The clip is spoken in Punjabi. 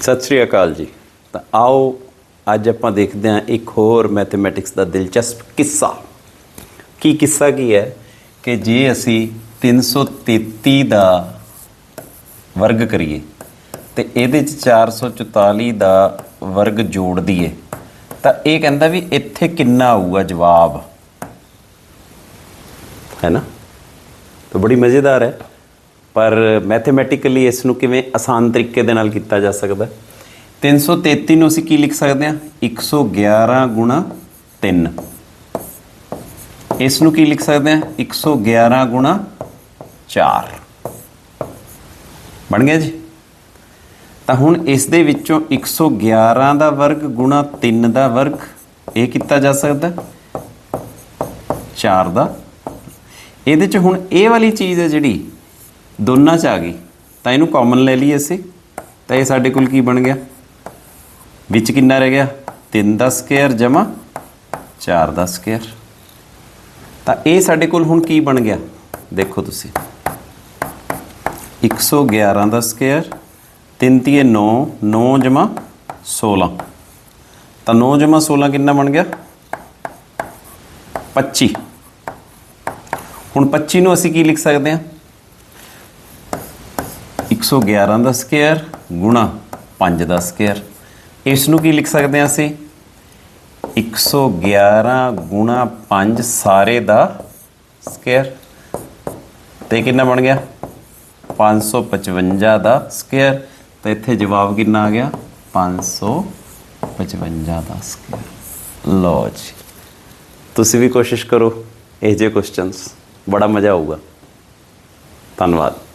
ਸਤਿ ਸ੍ਰੀ ਅਕਾਲ ਜੀ। ਤਾਂ ਆਓ, ਅੱਜ ਆਪਾਂ ਦੇਖਦੇ ਹਾਂ ਇੱਕ ਹੋਰ ਮੈਥਮੈਟਿਕਸ ਦਾ ਦਿਲਚਸਪ ਕਿੱਸਾ। ਕੀ ਕਿੱਸਾ ਕੀ ਹੈ ਕਿ ਜੇ ਅਸੀਂ 333 ਦਾ ਵਰਗ ਕਰੀਏ, ਤੇ ਇਹਦੇ ਚ 444 ਦਾ ਵਰਗ ਜੋੜ ਦਈਏ, ਤਾਂ ਇਹ ਕਹਿੰਦਾ ਵੀ ਇੱਥੇ ਕਿੰਨਾ ਆਊਗਾ ਜਵਾਬ? ਹੈ ਨਾ? ਤਾਂ ਬੜੀ ਮਜ਼ੇਦਾਰ ਹੈ। ਪਰ ਮੈਥਮੈਟਿਕਲੀ ਇਸ ਨੂੰ ਕਿਵੇਂ ਆਸਾਨ ਤਰੀਕੇ ਦੇ ਨਾਲ ਕੀਤਾ ਜਾ ਸਕਦਾ? ਹੈ? 333 ਨੂੰ ਅਸੀਂ ਕੀ ਲਿਖ ਸਕਦੇ ਹਾਂ? 111 ਗੁਣਾ 3 ਇਸ ਨੂੰ ਕੀ ਲਿਖ ਸਕਦੇ ਹਾਂ? 111 ਗੁਣਾ 4 ਬਣ ਗਿਆ ਜੀ? ਤਾਂ ਹੁਣ ਇਸ ਦੇ ਵਿੱਚੋਂ 111 ਦਾ ਵਰਗ ਗੁਣਾ 3 ਦਾ ਵਰਗ ਇਹ ਕੀਤਾ ਜਾ ਸਕਦਾ? 4 ਦਾ। ਇਹਦੇ ਚ ਹੁਣ ਇਹ ਵਾਲੀ ਚੀਜ਼ ਹੈ ਜਿਹੜੀ ਦੋਨਾਂ ਚ ਆ ਗਈ। ਤਾਂ ਇਹਨੂੰ ਕਾਮਨ ਲੈ ਲਈਏ ਅਸੀਂ। ਤਾਂ ਇਹ ਸਾਡੇ ਕੋਲ ਕੀ ਬਣ ਗਿਆ? ਵਿੱਚ ਕਿੰਨਾ ਰਹਿ ਗਿਆ? 3 ਦਾ ਸਕੁਅਰ ਜਮਾ 4 ਦਾ ਸਕੁਅਰ ਤਾਂ ਇਹ ਸਾਡੇ ਕੋਲ ਹੁਣ ਕੀ ਬਣ ਗਿਆ? ਦੇਖੋ ਤੁਸੀਂ। 111 ਦਾ ਸਕੁਅਰ 3 ਤੀਏ 9 9 ਜਮਾ 16 ਤਾਂ 9 ਜਮਾ 16 ਕਿੰਨਾ ਬਣ ਗਿਆ? 25 ਹੁਣ 25 ਨੂੰ ਅਸੀਂ ਕੀ ਲਿਖ ਸਕਦੇ ਹਾਂ? 111 ਦਾ ਸਕੁਅਰ ਗੁਣਾ 5 ਦਾ ਸਕੁਅਰ। ਇਸ ਨੂੰ ਕੀ ਲਿਖ ਸਕਦੇ ਹਾਂ ਅਸੀਂ? 111 ਗੁਣਾ 5 ਸਾਰੇ ਦਾ ਸਕੁਅਰ। ਤੇ ਕਿੰਨਾ ਬਣ ਗਿਆ? 555 ਦਾ ਸਕੁਅਰ। ਤਾਂ ਇੱਥੇ ਜਵਾਬ ਕਿੰਨਾ ਆ ਗਿਆ? 555 ਦਾ ਸਕੁਅਰ। ਲਓ ਜੀ। ਤੁਸੀਂ ਵੀ ਕੋਸ਼ਿਸ਼ ਕਰੋ ਇਹ ਜਿਹੇ ਕੁਐਸਚਨਸ ਬੜਾ ਮਜ਼ਾ ਆਊਗਾ। ਧੰਨਵਾਦ।